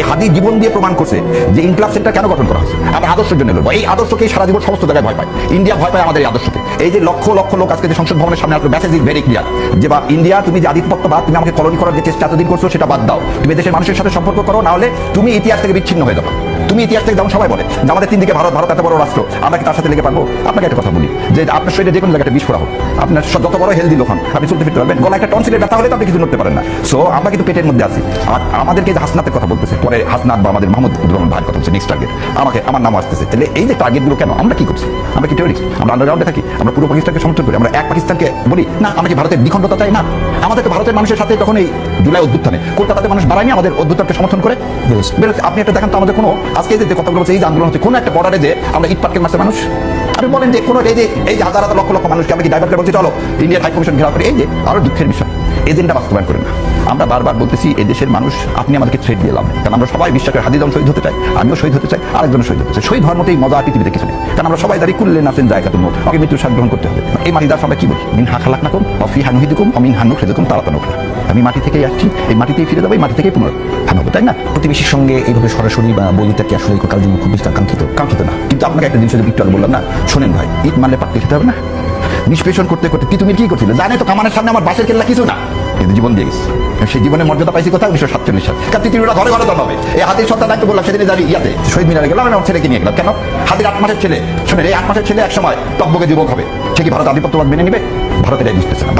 এই হাদি জীবন দিয়ে প্রমাণ করছে যে ইনকলাব সেন্টার কেন গঠন করা হয়েছে? আমরা আদর্শের জন্য লড়বো এই আদর্শকে সারা জীবন সমস্ত জায়গায় ভয় পায়। ইন্ডিয়া ভয় পায় আমাদের এই আদর্শকে। এই যে লক্ষ লক্ষ লোক আজকে যে সংসদ ভবনের সামনে আসলো মেসেজ ইজ ভেরি ক্লিয়ার যে বা ইন্ডিয়া তুমি যে আধিপত্যবাদ তুমি আমাকে কলোনি করার যে চেষ্টা এতদিন করছ, সেটা বাদ দাও। তুমি দেশের মানুষের সাথে সম্পর্ক করো, না হলে তুমি ইতিহাস থেকে বিচ্ছিন্ন হয়ে যাবে। তুমি ইতিহাস থেকে যেমন সবাই বলে যে আমাদের তিন দিকে ভারত ভারত এত বড় রাষ্ট্র, আমরা কি তার সাথে লেগে পারব? আপনাকে একটা কথা বলি, যে আপনার শরীরে যে কোনো জায়গায় বিষ হোক, আপনার যত বড় হেলদি লোক আপনি চলতে ফিরতে পারবেন। গলা একটা টনসিলের ব্যথা হলে তো আপনি কিছু করতে পারেন না। সো আমরা কিন্তু পেটের মধ্যে আছি। আর আমাদেরকে যে হাসনাতের কথা বলতেছে, পরে হাসনাত বা আমাদের মাহমুদ রহমান ভাইয়ের কথা বলছে নেক্সট টার্গেট আমাকে, আমার নাম আসতেছে। তাহলে এই যে টার্গেটগুলো কেন? আমরা কি করছি? আমরা কি টেরিস্ট আমরা আন্ডারগ্রাউন্ডে থাকি? আমরা পুরো পাকিস্তানকে সমর্থন করি? আমরা এক পাকিস্তানকে বলি, না আমরা কি ভারতের দ্বিখণ্ডতা চাই না। আমাদের তো ভারতের মানুষের সাথে তখন এই জুলাই অভ্যুত্থানে কলকাতাতে মানুষ বাড়ায়নি আমাদের অভ্যুত্থানকে সমর্থন করে? আপনি একটা দেখেন তো আমাদের কোনো আজকে যে কথাগুলো বলছে এই যে আন্দোলন হচ্ছে কোনো একটা বর্ডারে যে আমরা ইট পাটকেল মাসে মানুষ? আপনি বলেন যে কোনো এই যে এই যে হাজার হাজার লক্ষ লক্ষ মানুষকে আমরা কি ডাইভার্ট করে বলছি? চলো ইন্ডিয়ান হাই কমিশন ঘেরাও করে। এই যে আরও দুঃখের বিষয়। এজেন্ডা বাস্তবায়ন করেন না। আমরা বারবার বলতেছি এই দেশের মানুষ আপনি আমাদেরকে থ্রেট দিয়ে লাভ কারণ আমরা সবাই বিশ্বাস করি হাদিদম শহীদ হতে চাই আমিও শহীদ হতে চাই আরেকজন শহীদ হতে চাই। শহীদ হওয়ার মতোই মজা পৃথিবীতে কিছু নেই। কারণ আমরা সবাই দাঁড়িয়ে কুললে নাচেন জায়গা তুমি আমাকে মৃত্যুর স্বাদ গ্রহণ করতে হবে। এই মাটিদার আমরা কি বলি? মিন হা খালাক নাকুম অফি হানুহিদুকুম অমিন হানু খেদুকুম তারাতানো আমি মাটি থেকেই আসছি এই মাটিতেই ফিরে যাব এই মাটি থেকেই পুনরুত্থান হব তাই না? প্রতিবেশীর সঙ্গে এইভাবে সরাসরি বা বলিটা কি আসলে কারোর জন্য খুব বেশি কাঙ্ক্ষিত? কাঙ্ক্ষিত না। কিন্তু আপনাকে একটা জিনিস একটু বললাম না শোনেন ভাই ঈদ মানলে পাটকে খেতে হবে না? নিষ্পেষণ করতে করতে কি তুমি কি করছিলে? জানে তো কামানের সামনে আমার বাসের কেল্লা কিছু না। কিন্তু জীবন দিয়ে গেছে। সেই জীবনের মর্যাদা পাইছি কথা উনিশশো সাতচল্লিশ সাল। কারণ তৃতীয়টা ঘরে ঘরে জন্মাবে এই হাতির সত্তা দায়িত্ব বললাম সেদিনে যাবি ইয়াতে। শহীদ মিনারে গেলাম আমি আমার ছেলেকে নিয়ে গেলাম। কেন? হাতির আট মাসের ছেলে। শুনে এই আট মাসের ছেলে এক সময় তব্যকে যুবক হবে। সে কি ভারত আধিপত্যবাদ মেনে নিবে? ভারতের বুঝতেছে না